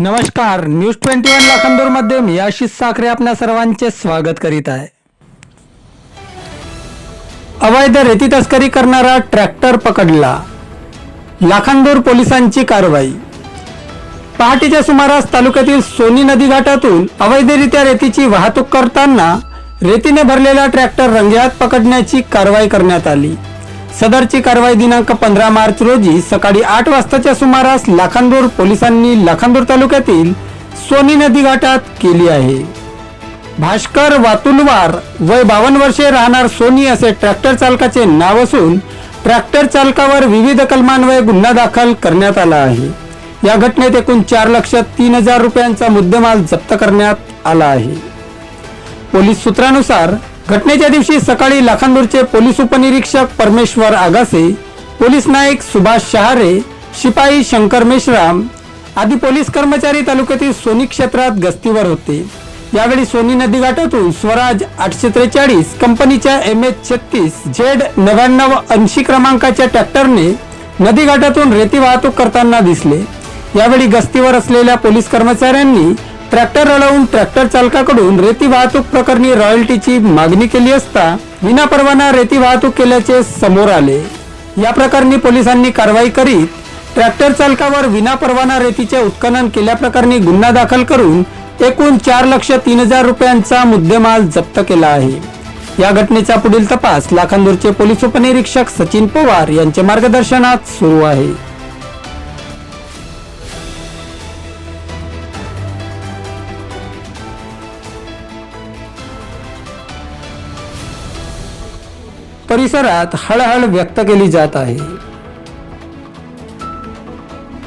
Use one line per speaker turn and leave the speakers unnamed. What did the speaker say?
नमस्कार news twenty one लाखांदूरमध्ये मी आशिष साखरे आपल्या सर्वांचे स्वागत करीत आहे. अवैध रेती तस्करी करणारा ट्रॅक्टर पकडला. लाखांदूर पोलिसांची कारवाई. पहाटेच्या सुमारास तालुक्यातील सोनी नदी घाटातून अवैधरित्या रेतीची वाहतूक करताना रेतीने भरलेला ट्रॅक्टर रंगेहात पकडण्याची कारवाई करण्यात आली. सदरची कारवाई दिनांक पंधरा मार्च रोजी सकाळी आठ वाजताच्या सुमारास लाखांदूर पोलिसांनी लाखांदूर तालुक्यातील सोनी नदी घाटात केली आहे. भास्कर वातुलवार वय बावन्न वर्षे राहणार सोनी असे ट्रॅक्टर चालकाचे नाव असून ट्रॅक्टर चालकावर विविध कलमान्वये गुन्हा दाखल करण्यात आला आहे. या घटनेत एकूण चार लक्ष तीन हजार रुपयांचा मुद्देमाल जप्त करण्यात आला आहे. पोलीस सूत्रानुसार घटनेच्या दिवशी सकाळी लाखांदूरचे पोलीस उपनिरीक्षक परमेश्वर आगासे पोलीस नाईक सुभाष शहारे शिपाई शंकर मेश्राम आदी पोलीस कर्मचारी तालुक्यातील सोनी क्षेत्रात गस्तीवर होते. यावेळी सोनी नदी घाटातून स्वराज आठशे त्रेचाळीस कंपनीच्या एम एच छत्तीस झेड नव्याण्णव ऐंशी क्रमांकाच्या ट्रॅक्टरने नदी घाटातून रेती वाहतूक करताना दिसले. यावेळी गस्तीवर असलेल्या पोलीस कर्मचाऱ्यांनी ट्रॅक्टर अडवून ट्रॅक्टर चालकाकडून रेती वाहतूक प्रकरणी रॉयल्टीची मागणी केली असता विनापरवाना रेती वाहतूक केल्याचे समोर आले. या प्रकरणी पोलिसांनी कारवाई करीत ट्रॅक्टर चालकावर विनापरवाना रेतीचे उत्खनन केल्याप्रकरणी गुन्हा दाखल करून एकूण चार लक्ष तीन हजार रुपयांचा मुद्देमाल जप्त केला आहे. या घटनेचा पुढील तपास लाखांदूरचे पोलीस उपनिरीक्षक सचिन पवार यांच्या मार्गदर्शनात सुरू आहे. परिसरात हळहळ व्यक्त केली जात आहे.